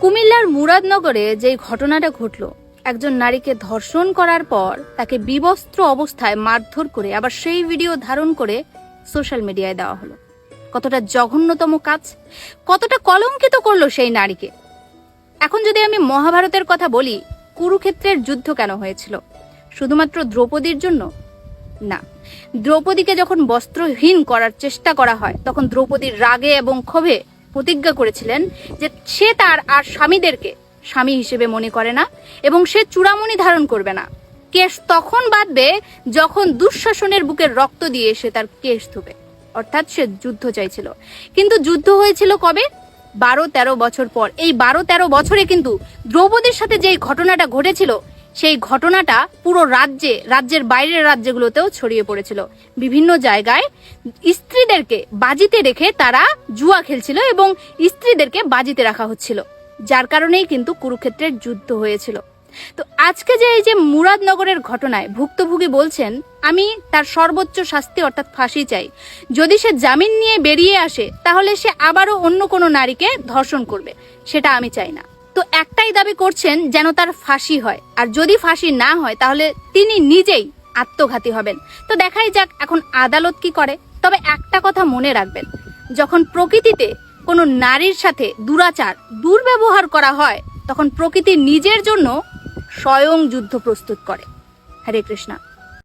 কুমিল্লার মুরাদনগরে যে ঘটনাটা ঘটল, একজন নারীকে ধর্ষণ করার পর তাকে বিবস্ত্র অবস্থায় মারধর করে আবার সেই ভিডিও ধারণ করে সোশ্যাল মিডিয়ায় দেওয়া হলো। কতটা জঘন্যতম কাজ, কতটা কলঙ্কিত করল সেই নারীকে। এখন যদি আমি মহাভারতের কথা বলি, কুরুক্ষেত্রের যুদ্ধ কেন হয়েছিল? শুধুমাত্র দ্রৌপদীর জন্য? না, দ্রৌপদীকে যখন বস্ত্রহীন করার চেষ্টা করা হয়, তখন দ্রৌপদীর রাগে এবং ক্ষোভে প্রতিজ্ঞা করেছিলেন যে সে তার আর স্বামীদেরকে স্বামী হিসেবে মনে করে না এবং সে চূড়ামণি ধারণ করবে না। কেশ তখন বাঁধবে যখন দুঃশাসনের বুকের রক্ত দিয়ে সে তার কেশ ধুবে। অর্থাৎ সে যুদ্ধ চাইছিল। কিন্তু যুদ্ধ হয়েছিল কবে? বারো তেরো বছর পর। এই বারো তেরো বছরে কিন্তু দ্রৌপদীর সাথে যেই ঘটনাটা ঘটেছিল সেই ঘটনাটা পুরো রাজ্যে, রাজ্যের বাইরের রাজ্যগুলোতেও ছড়িয়ে পড়েছিল। বিভিন্ন জায়গায় স্ত্রীদেরকে বাজিতে রেখে তারা জুয়া খেলছিল এবং স্ত্রীদেরকে বাজিতে রাখা হচ্ছিল, যার কারণেই কিন্তু কুরুক্ষেত্রের যুদ্ধ হয়েছিল। তো আজকে যে এই যে মুরাদনগরের ঘটনায় ভুক্তভোগী বলছেন, আমি তার সর্বোচ্চ শাস্তি অর্থাৎ ফাঁসি চাই। যদি সে জামিন নিয়ে বেরিয়ে আসে, তাহলে সে আবারও অন্য কোনো নারীকে ধর্ষণ করবে, সেটা আমি চাই না। তো একটাই দাবি করছেন যেন তার ফাঁসি হয়। আর যদি ফাঁসি না হয়, তাহলে তিনি নিজেই আত্মঘাতী হবেন। তো দেখাই যাক এখন আদালত কি করে। তবে একটা কথা মনে রাখবেন, যখন প্রকৃতিতে কোনো নারীর সাথে দুরাচার, দুর্ব্যবহার করা হয়, তখন প্রকৃতি নিজের জন্য স্বয়ং যুদ্ধ প্রস্তুত করে। হরে কৃষ্ণা।